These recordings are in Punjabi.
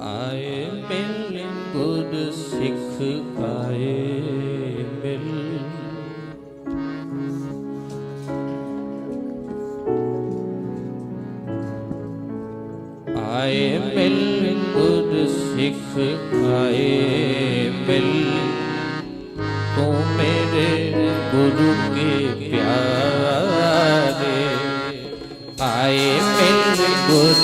ਆਏ ਮਿਲ, ਗੁਰ ਸਿੱਖ ਆਏ ਮਿਲ। ਆਏ ਮਿਲ, ਗੁਰ ਸਿੱਖ ਆਏ ਮਿਲ। ਤੂੰ ਮੇਰੇ ਗੁਰੂ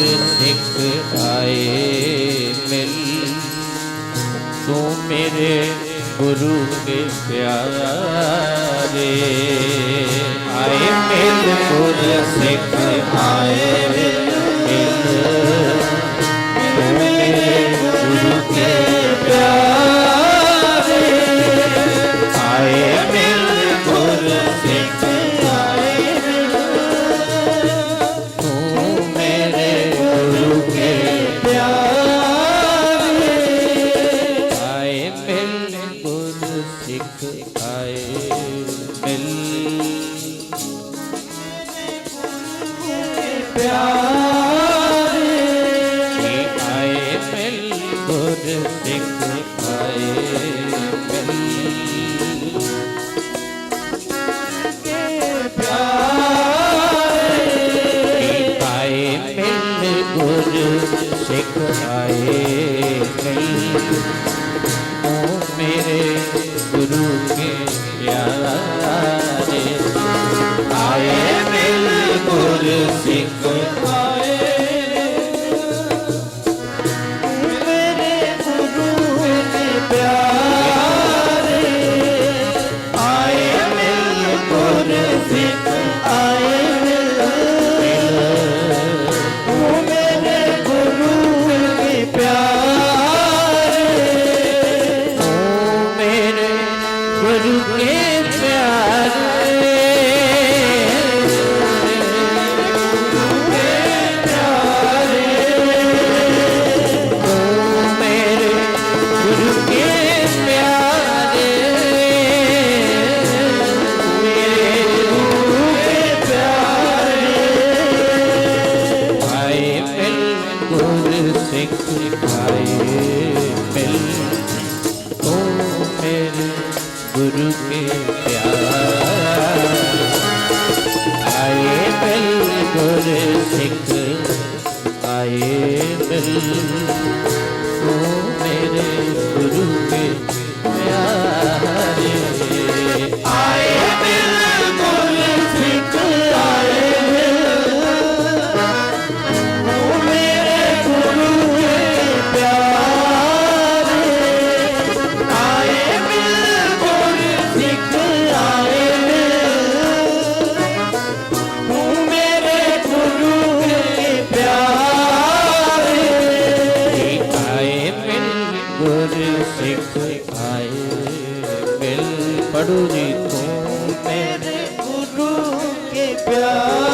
ਸਿੱਖ ਆਏ ਮਿਲ। ਤੂੰ ਮੇਰੇ ਗੁਰੂ ਦੇ ਪਿਆਰੇ। ਆਏ ਮਿਲ ਗੁਰ ਸਿੱਖ ਆਏ ਮਿਲ। ਸਿੱਖ ਆਏ ਨਹੀਂ। ਉਹ ਮੇਰੇ 아.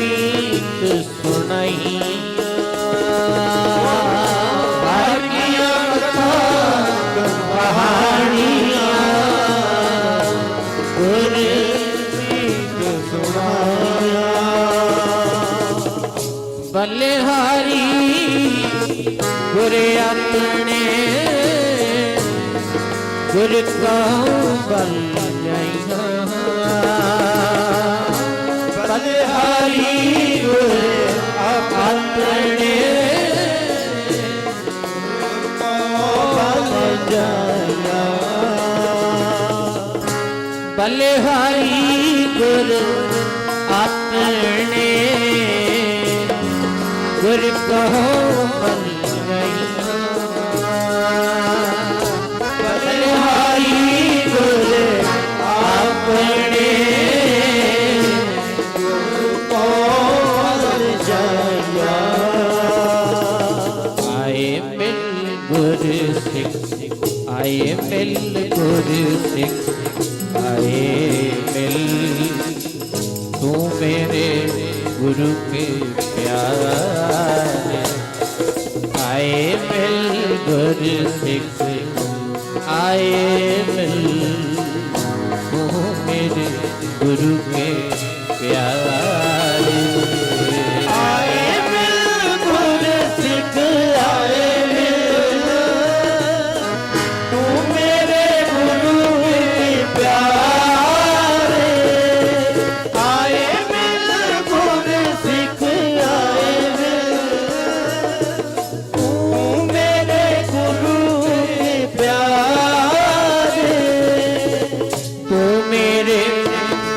ਬਲਿਹਾਰੀ ਗੁਰ ਆਪਣੇ ਗੁਰ ਕਉ ਬਲ ਜਈਹਾ ਬਲਿਹਾਰੀ ਗੁਰ ਆਪਣੇ ਗੁਰ ਕਉ ਬਲ ਜਈਹਾ ਬਲਿਹਾਰੀ ਗੁਰ ਆਪਣੇ ਗੁਰ ਕਹੋ ਮਨੀ ਬਦਲਹਾਰੀ ਗੁਰ ਆਪਣੇ ਗੁਰ ਪੌਰ ਜਾਇਆ ਆਏ ਮਿਲ ਗੁਰ ਸਿੱਖ ਆਏ ਮਿਲ ਗੁਰ ਸਿੱਖ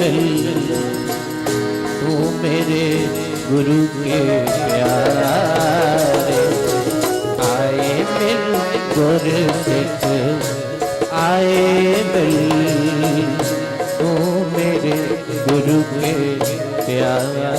गई तू मेरे गुरु के प्यारे आए मिल गुर सिख आए मिल तू मेरे गुरु के प्यारे